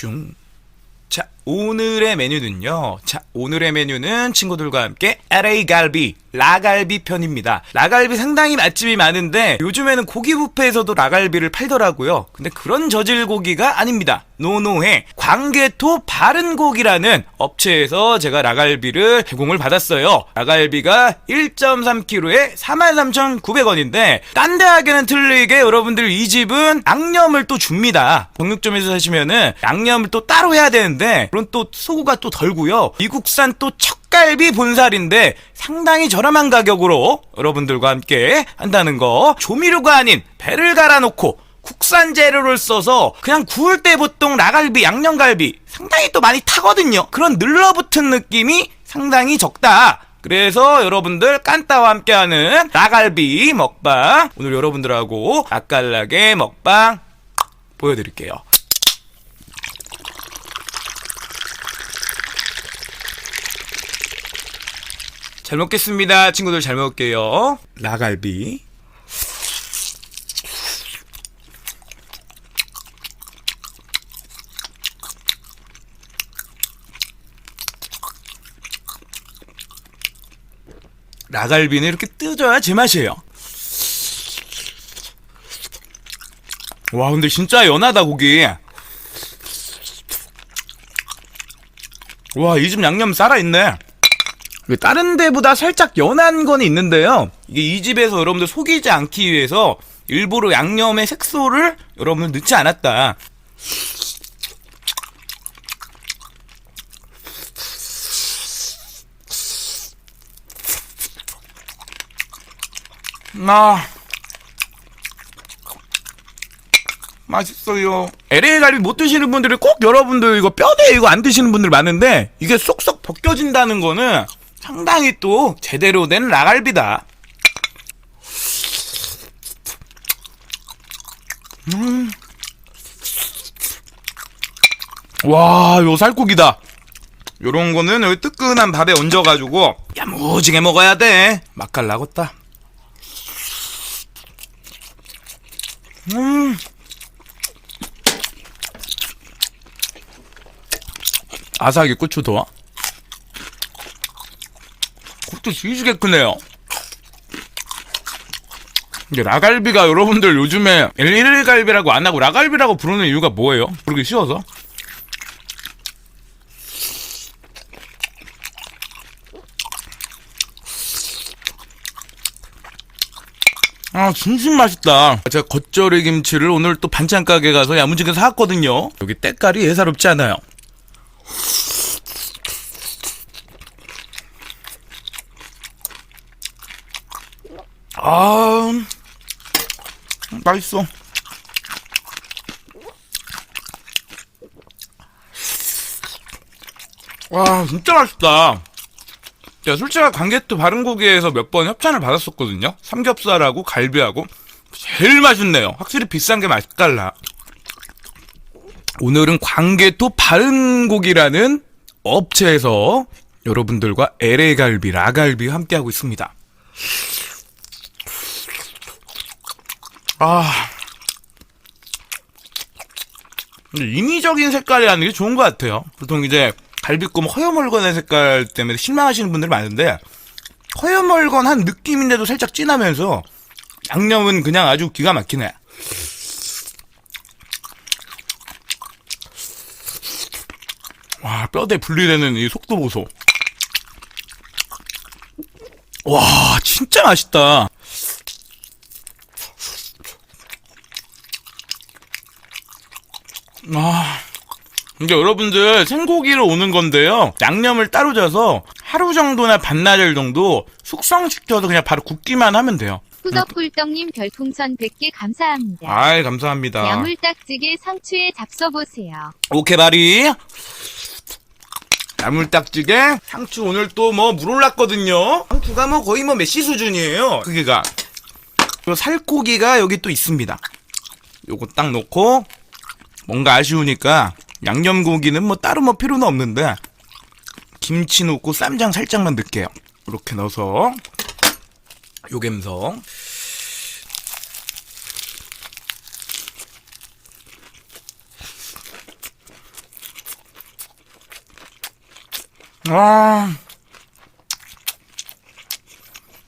슝. 자, 오늘의 메뉴는요. 자, 오늘의 메뉴는 친구들과 함께 LA 갈비, 라갈비 편입니다. 라갈비 상당히 맛집이 많은데 요즘에는 고기 뷔페에서도 라갈비를 팔더라고요. 근데 그런 저질 고기가 아닙니다. 노노해 광개토 바른 고기라는 업체에서 제가 라갈비를 제공을 받았어요. 라갈비가 1.3kg에 43,900원인데 딴 데하고는 틀리게 여러분들 이 집은 양념을 또 줍니다. 정육점에서 사시면은 양념을 또 따로 해야 되는데 그런 또 소고가 또 덜고요. 미국산 또 척 갈비 본살인데 상당히 저렴한 가격으로 여러분들과 함께 한다는 거 조미료가 아닌 배를 갈아놓고 국산 재료를 써서 그냥 구울 때 보통 라갈비, 양념갈비 상당히 또 많이 타거든요. 그런 늘러붙은 느낌이 상당히 적다. 그래서 여러분들 깐따와 함께하는 라갈비 먹방 오늘 여러분들하고 맛깔나게 먹방 보여드릴게요. 잘 먹겠습니다. 친구들 잘 먹을게요. 라갈비. 라갈비는 이렇게 뜯어야 제맛이에요. 와, 근데 진짜 연하다, 고기. 와, 이 집 양념 살아있네. 이게 다른 데보다 살짝 연한 건 있는데요. 이게 이 집에서 여러분들 속이지 않기 위해서 일부러 양념의 색소를 여러분들 넣지 않았다. 아, 맛있어요. LA 갈비 못 드시는 분들이 꼭 여러분들 이거 뼈대 이거 안 드시는 분들 많은데 이게 쏙쏙 벗겨진다는 거는 상당히 또 제대로 된 라갈비다. 음. 와, 요 살코기다. 요런 거는 여기 뜨끈한 밥에 얹어가지고 야무지게 먹어야 돼. 맛깔나겠다. 음. 아삭이 고추 도와. 그것도 뒤지게 크네요. 이게 라갈비가 여러분들 요즘에 일일갈비라고 안 하고 라갈비라고 부르는 이유가 뭐예요? 부르기 쉬워서? 아, 진심 맛있다. 제가 겉절이 김치를 오늘 또 반찬 가게 가서 야무지게 사왔거든요. 여기 때깔이 예사롭지 않아요. 아, 맛있어. 와, 진짜 맛있다. 제가 솔직히 관계도 바른 고기에서 몇 번 협찬을 받았었거든요. 삼겹살하고 갈비하고 제일 맛있네요. 확실히 비싼 게 맛깔나. 오늘은 광개토 바른 고기라는 업체에서 여러분들과 LA 갈비, 라갈비 함께하고 있습니다. 아. 인위적인 색깔이라는 게 좋은 것 같아요. 보통 이제 갈비꿈 허여멀건한 색깔 때문에 실망하시는 분들이 많은데 허여멀건한 느낌인데도 살짝 진하면서 양념은 그냥 아주 기가 막히네. 와 뼈대 분리되는 이 속도 보소. 와 진짜 맛있다. 아. 이게 여러분들 생고기로 오는 건데요. 양념을 따로 줘서 하루 정도나 반나절 정도 숙성시켜서 그냥 바로 굽기만 하면 돼요. 후덕불떡님 별풍선 100개 감사합니다. 아이 감사합니다. 야물딱지게 상추에 잡숴보세요. 오케이 바리. 야물딱지게 상추 오늘 또 뭐 물 올랐거든요. 상추가 뭐 거의 뭐 메시 수준이에요. 크기가. 요 살코기가 여기 또 있습니다. 요거 딱 놓고 뭔가 아쉬우니까 양념고기는 뭐 따로 뭐 필요는 없는데 김치 넣고 쌈장 살짝만 넣을게요. 이렇게 넣어서 요갬성 아.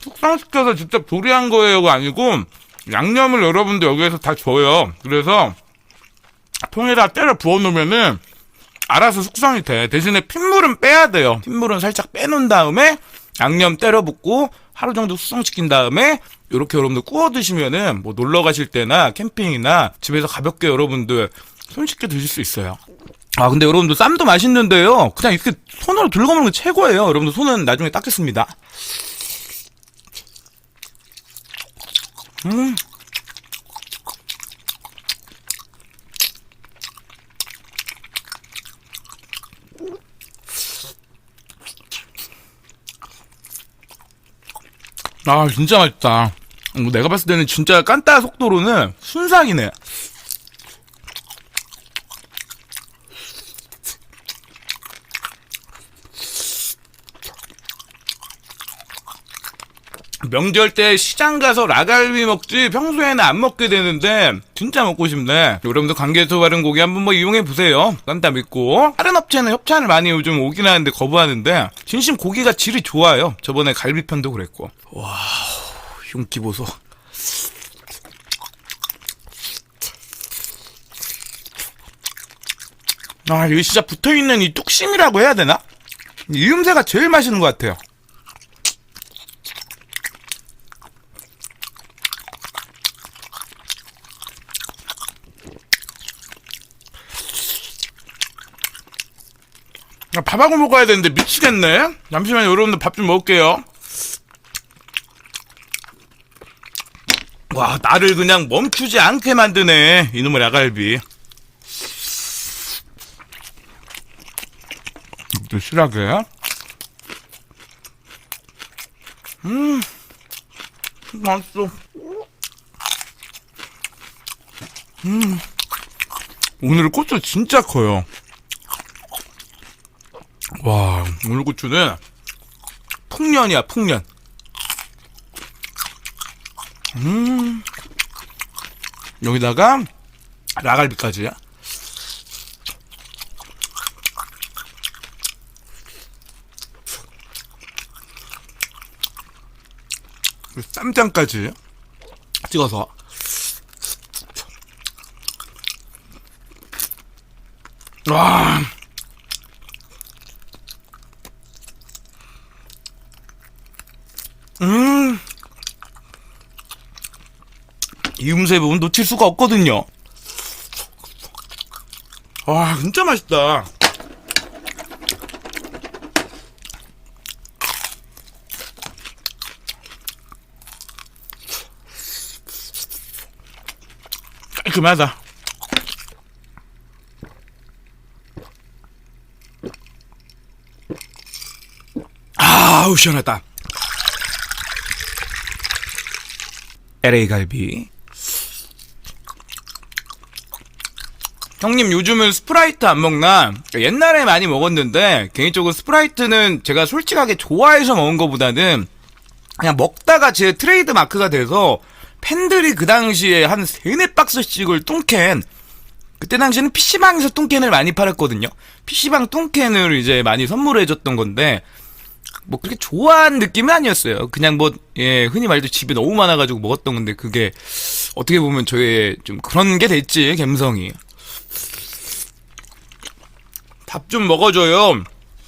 숙성시켜서 직접 조리한 거예요가 아니고, 양념을 여러분들 여기에서 다 줘요. 그래서, 통에다 때려 부어 놓으면은, 알아서 숙성이 돼. 대신에 핏물은 빼야 돼요. 핏물은 살짝 빼놓은 다음에 양념 때려 붓고 하루 정도 숙성시킨 다음에 이렇게 여러분들 구워 드시면은 뭐 놀러 가실 때나 캠핑이나 집에서 가볍게 여러분들 손쉽게 드실 수 있어요. 아 근데 여러분들 쌈도 맛있는데요. 그냥 이렇게 손으로 들고 먹는 게 최고예요. 여러분들 손은 나중에 닦겠습니다. 음. 아, 진짜 맛있다. 음, 내가 봤을 때는 진짜 깐따 속도로는 순삭이네. 명절 때 시장 가서 라갈비 먹지 평소에는 안 먹게 되는데 진짜 먹고 싶네. 여러분들 관계에서 바른 고기 한번 뭐 이용해 보세요. 깐따 믿고 다른 업체는 협찬을 많이 요즘 오긴 하는데 거부하는데 진심 고기가 질이 좋아요. 저번에 갈비편도 그랬고. 와 윤기 보소. 아, 이거 진짜 붙어있는 이 뚝심이라고 해야 되나? 이 음새가 제일 맛있는 것 같아요. 밥하고 먹어야 되는데 미치겠네. 잠시만요, 여러분들 밥 좀 먹을게요. 와, 나를 그냥 멈추지 않게 만드네. 이놈의 라갈비. 또 실하게. 맛있어. 음. 오늘 고추 진짜 커요. 와, 오늘 고추는 풍년이야, 풍년. 음. 여기다가 라갈비까지. 쌈장까지 찍어서. 와. 음. 이 음새 부분 놓칠 수가 없거든요. 와, 진짜 맛있다. 깔끔하다. 아우, 시원하다. LA 갈비. 형님 요즘은 스프라이트 안 먹나? 옛날에 많이 먹었는데 개인적으로 스프라이트는 제가 솔직하게 좋아해서 먹은 것보다는 그냥 먹다가 제 트레이드 마크가 돼서 팬들이 그 당시에 한 세네 박스씩을 뚱캔 그때 당시에는 PC방에서 뚱캔을 많이 팔았거든요. PC방 뚱캔을 이제 많이 선물해줬던 건데 뭐 그렇게 좋아하는 느낌은 아니었어요. 그냥 뭐, 예, 흔히 말도 집에 너무 많아가지고 먹었던 건데, 그게, 어떻게 보면 저의 좀 그런 게 됐지, 갬성이. 밥 좀 먹어줘요.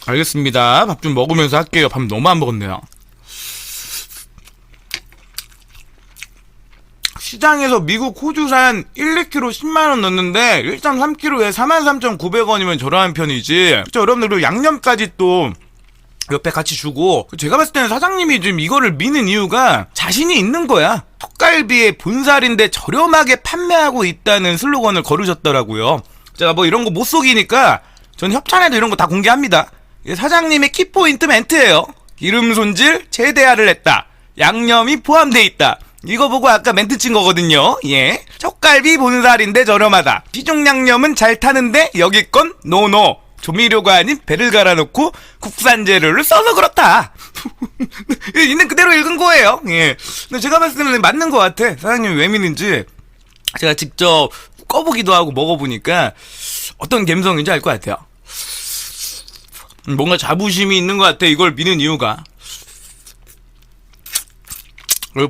알겠습니다. 밥 좀 먹으면서 할게요. 밥 너무 안 먹었네요. 시장에서 미국 호주산 1, 2kg 10만원 넣는데 1.3kg에 43,900원이면 저렴한 편이지. 그쵸, 여러분들 그리고 양념까지 또 옆에 같이 주고 제가 봤을 때는 사장님이 지금 이거를 미는 이유가 자신이 있는 거야. 턱갈비의 본살인데 저렴하게 판매하고 있다는 슬로건을 걸으셨더라고요. 제가 뭐 이런 거 못 속이니까 전 협찬에도 이런 거 다 공개합니다. 사장님의 키포인트 멘트예요. 기름 손질 최대화를 했다. 양념이 포함돼 있다. 이거 보고 아까 멘트 친 거거든요. 예. 척갈비 본살인데 저렴하다. 시중 양념은 잘 타는데 여기 건 노노. 조미료가 아닌 배를 갈아놓고 국산 재료를 써서 그렇다. 있는 그대로 읽은 거예요. 예. 근데 제가 봤을 때는 맞는 것 같아. 사장님이 왜 믿는지 제가 직접 꺼보기도 하고 먹어보니까 어떤 감성인지 알 것 같아요. 음, 뭔가 자부심이 있는 것 같아. 이걸 미는 이유가.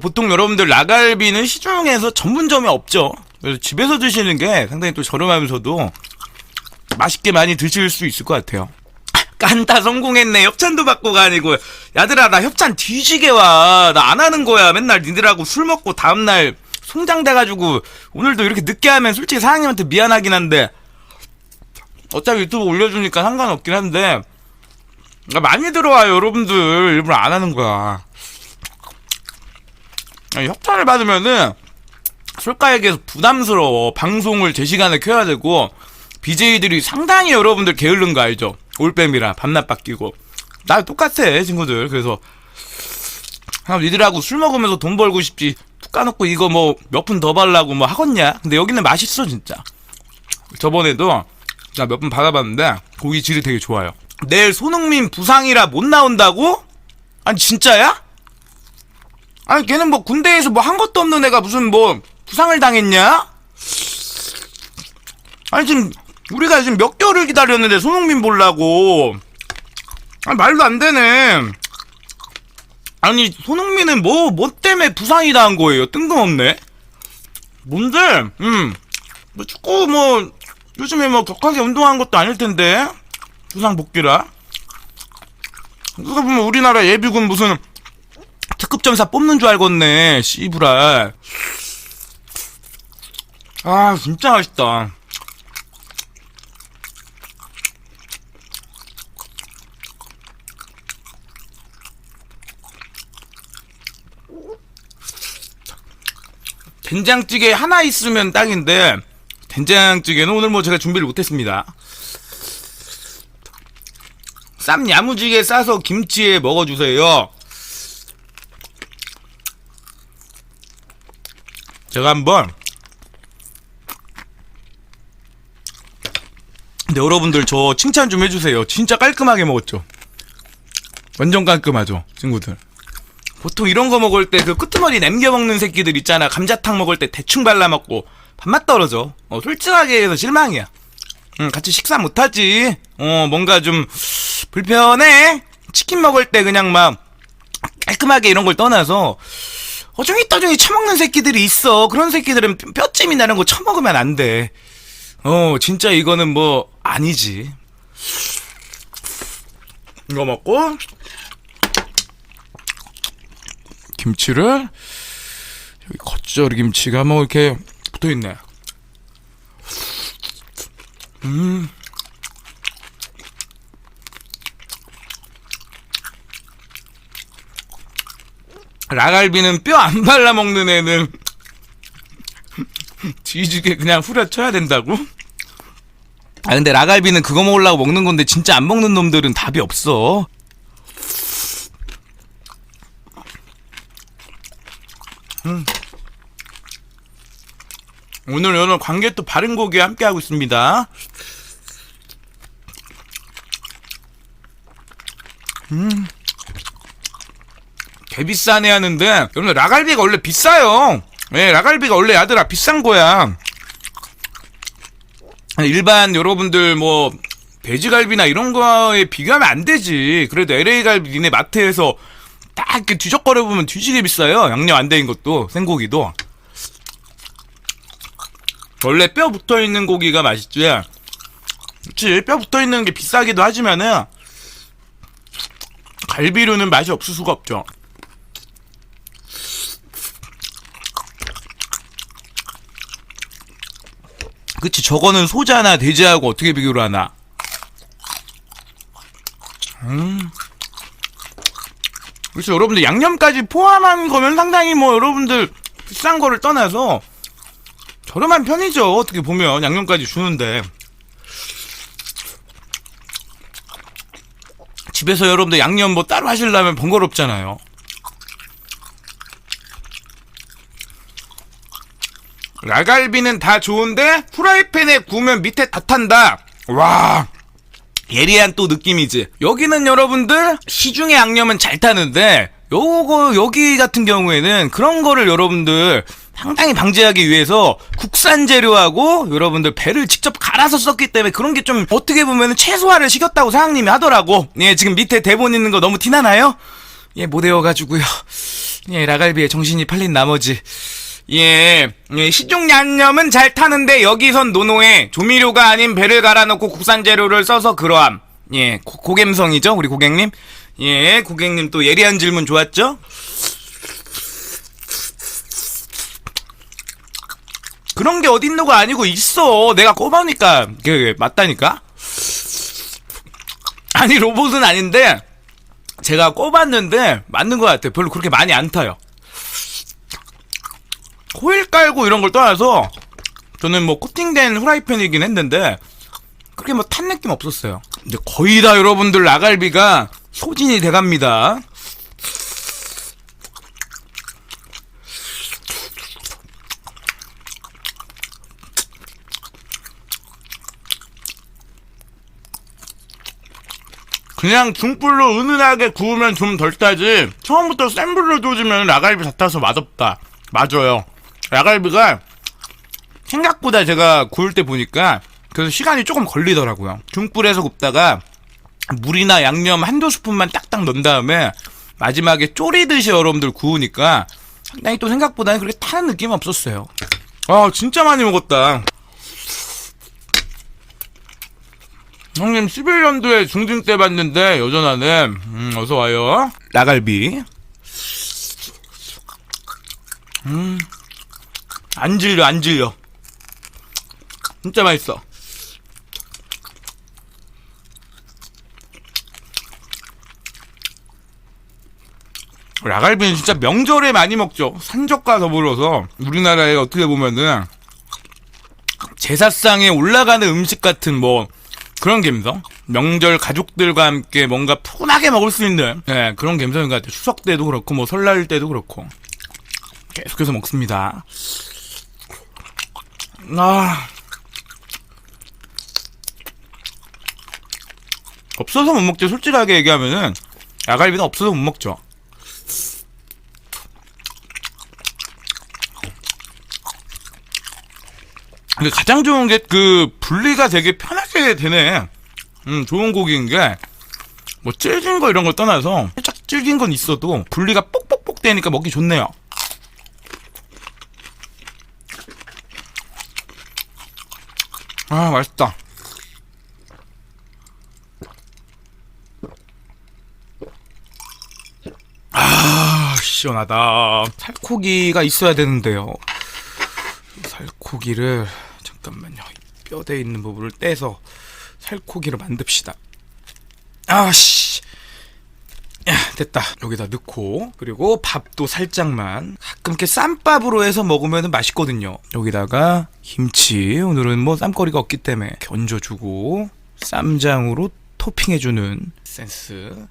보통 여러분들 라갈비는 시중에서 전문점이 없죠. 그래서 집에서 드시는 게 상당히 또 저렴하면서도 맛있게 많이 드실 수 있을 것 같아요. 깐다 성공했네. 협찬도 받고 가니고. 야들아, 나 협찬 뒤지게 와. 나 안 하는 거야. 맨날 니들하고 술 먹고 다음날 송장돼가지고 오늘도 이렇게 늦게 하면 솔직히 사장님한테 미안하긴 한데 어차피 유튜브 올려주니까 상관없긴 한데 아, 많이 들어와요 여러분들. 일부러 안 하는 거야. 아니, 협찬을 받으면은 술가에게서 부담스러워. 방송을 제 시간에 켜야 되고 BJ들이 상당히 여러분들 게으른 거 알죠? 올빼미라 밤낮 바뀌고. 나 똑같아 친구들. 그래서 아, 니들하고 술 먹으면서 돈 벌고 싶지 툭 까놓고 이거 뭐 몇 푼 더 발라고 뭐 하겠냐 근데 여기는 맛있어 진짜 저번에도 나몇번 받아봤는데 고기 질이 되게 좋아요. 내일 손흥민 부상이라 못 나온다고? 아니 진짜야? 아니 걔는 뭐 군대에서 뭐 한 것도 없는 애가 무슨 뭐 부상을 당했냐? 아니 지금 우리가 지금 몇 개월을 기다렸는데 손흥민 보려고 아니 말도 안 되네. 아니 손흥민은 뭐뭐 때문에 부상이 당한 거예요? 뜬금없네. 뭔데? 음. 뭐 축구 뭐 요즘에 뭐 격하게 운동하는 것도 아닐 텐데 부상 복귀라 누가 보면 우리나라 예비군 무슨 특급 전사 뽑는 줄 알겠네 씨부랄 아 진짜 맛있다 된장찌개 하나 있으면 딱인데 된장찌개는 오늘 뭐 제가 준비를 못했습니다. 쌈 야무지게 싸서 김치에 먹어주세요. 제가 한번 근데 여러분들 저 칭찬 좀 해주세요. 진짜 깔끔하게 먹었죠. 완전 깔끔하죠, 친구들. 보통 이런 거 먹을 때 그 끄트머리 남겨 먹는 새끼들 있잖아. 감자탕 먹을 때 대충 발라 먹고 밥맛 떨어져. 어, 솔직하게 해서 실망이야. 응, 같이 식사 못하지. 어, 뭔가 좀 불편해. 치킨 먹을 때 그냥 막 깔끔하게 이런 걸 떠나서 어중이 떠중이 처먹는 새끼들이 있어. 그런 새끼들은 뼈찜이 나는 거 처먹으면 안 돼. 어, 진짜 이거는 뭐 아니지. 이거 먹고 김치를 여기 겉절이 김치가 뭐 이렇게 붙어 있네. 음. 라갈비는 뼈 안 발라 먹는 애는 뒤지게 그냥 후려쳐야 된다고? 아 근데 라갈비는 그거 먹으려고 먹는 건데 진짜 안 먹는 놈들은 답이 없어. 오늘 오늘 관계 또 바른 고기 함께 하고 있습니다. 음. 개 비싸네 하는데 여러분 라갈비가 원래 비싸요. 예, 라갈비가 원래 야들아 비싼 거야. 일반 여러분들 뭐 돼지갈비나 이런 거에 비교하면 안 되지. 그래도 LA 갈비 니네 마트에서 딱 이렇게 뒤적거려 보면 뒤지게 비싸요. 양념 안된 것도 생고기도. 원래 뼈 붙어 있는 고기가 맛있지. 그치 뼈 붙어 있는 게 비싸기도 하지만은 갈비류는 맛이 없을 수가 없죠. 그치 저거는 소자나 돼지하고 어떻게 비교를 하나? 음. 그렇죠 여러분들 양념까지 포함한 거면 상당히 뭐 여러분들 비싼 거를 떠나서 저렴한 편이죠. 어떻게 보면 양념까지 주는데 집에서 여러분들 양념 뭐 따로 하시려면 번거롭잖아요. 라갈비는 다 좋은데 프라이팬에 구우면 밑에 다 탄다. 와. 예리한 또 느낌이지. 여기는 여러분들 시중의 양념은 잘 타는데 요거 여기 같은 경우에는 그런 거를 여러분들 상당히 방지하기 위해서 국산 재료하고 여러분들 배를 직접 갈아서 썼기 때문에 그런 게 좀 어떻게 보면 최소화를 시켰다고 사장님이 하더라고. 예, 지금 밑에 대본 있는 거 너무 티나나요? 예, 못 외워가지고요. 예, 라갈비에 정신이 팔린 나머지. 예, 예, 시중 양념은 잘 타는데 여기선 노노에 조미료가 아닌 배를 갈아놓고 국산 재료를 써서 그러함. 예, 고, 고갬성이죠, 우리 고객님? 예, 고객님 또 예리한 질문 좋았죠? 그런 게 어딨노가 아니고 있어. 내가 꼽아니까 그게 맞다니까. 아니 로봇은 아닌데 제가 꼽았는데 맞는 것 같아요. 별로 그렇게 많이 안 타요. 호일 깔고 이런 걸 떠나서 저는 뭐 코팅된 후라이팬이긴 했는데 그렇게 뭐 탄 느낌 없었어요. 이제 거의 다 여러분들 라갈비가 소진이 돼갑니다. 그냥 중불로 은은하게 구우면 좀덜 타지 처음부터 센 불로 조지면 라갈비 다 타서 맛없다 맞아요 라갈비가 생각보다 제가 구울 때 보니까 그래서 시간이 조금 걸리더라고요 중불에서 굽다가 물이나 양념 한두 스푼만 딱딱 넣은 다음에 마지막에 쪼리듯이 여러분들 구우니까 상당히 또 생각보다는 그렇게 타는 느낌이 없었어요 아 진짜 많이 먹었다 형님 11년도에 중딩 때 봤는데 여전하네. 음, 어서 와요. 라갈비. 음, 안 질려, 안 질려. 진짜 맛있어. 라갈비는 진짜 명절에 많이 먹죠. 산적과 더불어서 우리나라에 어떻게 보면은 제사상에 올라가는 음식 같은 뭐 그런 감성? 명절 가족들과 함께 뭔가 푸근하게 먹을 수 있는 예, 그런 감성인 것 같아요. 추석 때도 그렇고 뭐 설날 때도 그렇고 계속해서 먹습니다. 아 없어서 못 먹지 솔직하게 얘기하면은 야갈비는 없어서 못 먹죠. 근데 가장 좋은 게 그 분리가 되게 편하게 되네. 음, 좋은 고기인 게, 뭐, 질긴 거 이런 거 떠나서, 살짝 질긴 건 있어도, 분리가 뽁뽁뽁 되니까 먹기 좋네요. 아, 맛있다. 아, 시원하다. 살코기가 있어야 되는데요. 살코기를 잠깐만요. 이 뼈대 있는 부분을 떼서 살코기를 만듭시다. 아씨. 야, 됐다. 여기다 넣고 그리고 밥도 살짝만 가끔 이렇게 쌈밥으로 해서 먹으면 맛있거든요. 여기다가 김치 오늘은 뭐 쌈거리가 없기 때문에 견져주고 쌈장으로 토핑해주는 센스.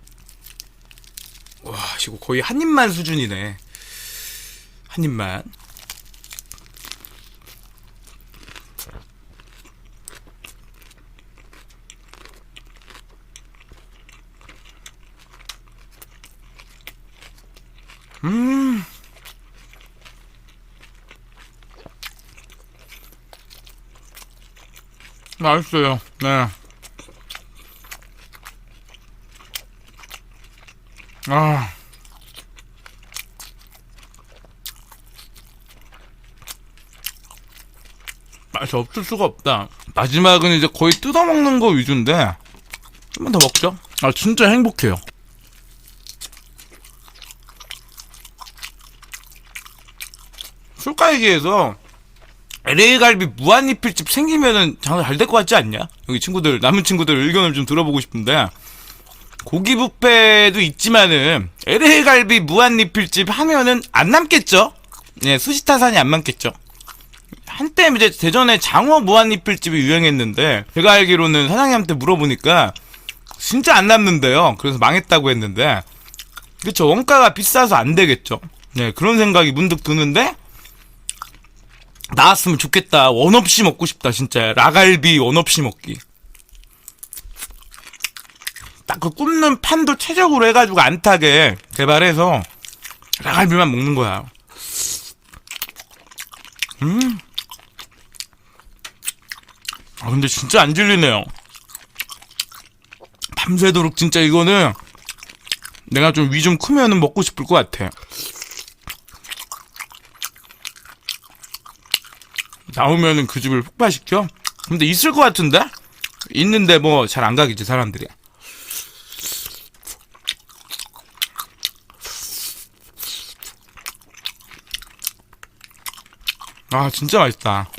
와, 이거 거의 한 입만 수준이네. 한 입만. 음. 맛있어요. 네. 아. 맛이 없을 수가 없다. 마지막은 이제 거의 뜯어먹는 거 위주인데, 좀만더 먹죠? 아, 진짜 행복해요. 술가게에서 LA 갈비 무한리필집 생기면은 장사 잘 될 것 같지 않냐? 여기 친구들 남은 친구들 의견을 좀 들어보고 싶은데 고기 뷔페도 있지만은 LA 갈비 무한리필집 하면은 안 남겠죠? 예, 수시타산이 안 남겠죠. 한때 이제 대전에 장어 무한리필집이 유행했는데 제가 알기로는 사장님한테 물어보니까 진짜 안 남는데요. 그래서 망했다고 했는데 그쵸 원가가 비싸서 안 되겠죠. 네 그런 생각이 문득 드는데 나왔으면 좋겠다. 원 없이 먹고 싶다, 진짜. 라갈비 원 없이 먹기. 딱 그 굽는 판도 최적으로 해가지고 안 타게 개발해서 라갈비만 먹는 거야. 음. 아, 근데 진짜 안 질리네요. 밤새도록 진짜 이거는 내가 좀 위좀 크면은 먹고 싶을 것 같아. 나오면은 그 집을 폭파시켜? 근데 있을 것 같은데? 있는데 뭐 잘 안 가겠지, 사람들이. 아, 진짜 맛있다.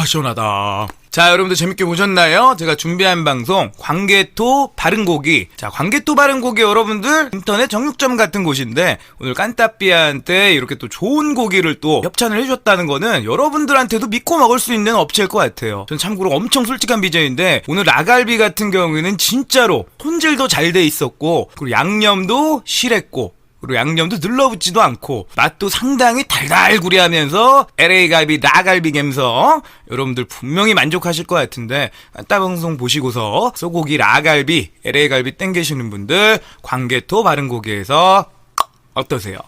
아, 시원하다. 자, 여러분들 재밌게 보셨나요? 제가 준비한 방송, 광개토 바른 고기. 자, 광개토 바른 고기 여러분들, 인터넷 정육점 같은 곳인데, 오늘 깐따삐아한테 이렇게 또 좋은 고기를 또 협찬을 해줬다는 거는 여러분들한테도 믿고 먹을 수 있는 업체일 것 같아요. 전 참고로 엄청 솔직한 비전인데, 오늘 라갈비 같은 경우에는 진짜로 손질도 잘 돼 있었고, 그리고 양념도 실했고, 그리고 양념도 눌러붙지도 않고 맛도 상당히 달달구리하면서 LA 갈비 라갈비 갬성 여러분들 분명히 만족하실 것 같은데 따 방송 보시고서 소고기 라갈비 LA 갈비 땡기시는 분들 광개토 바른 고기에서 어떠세요?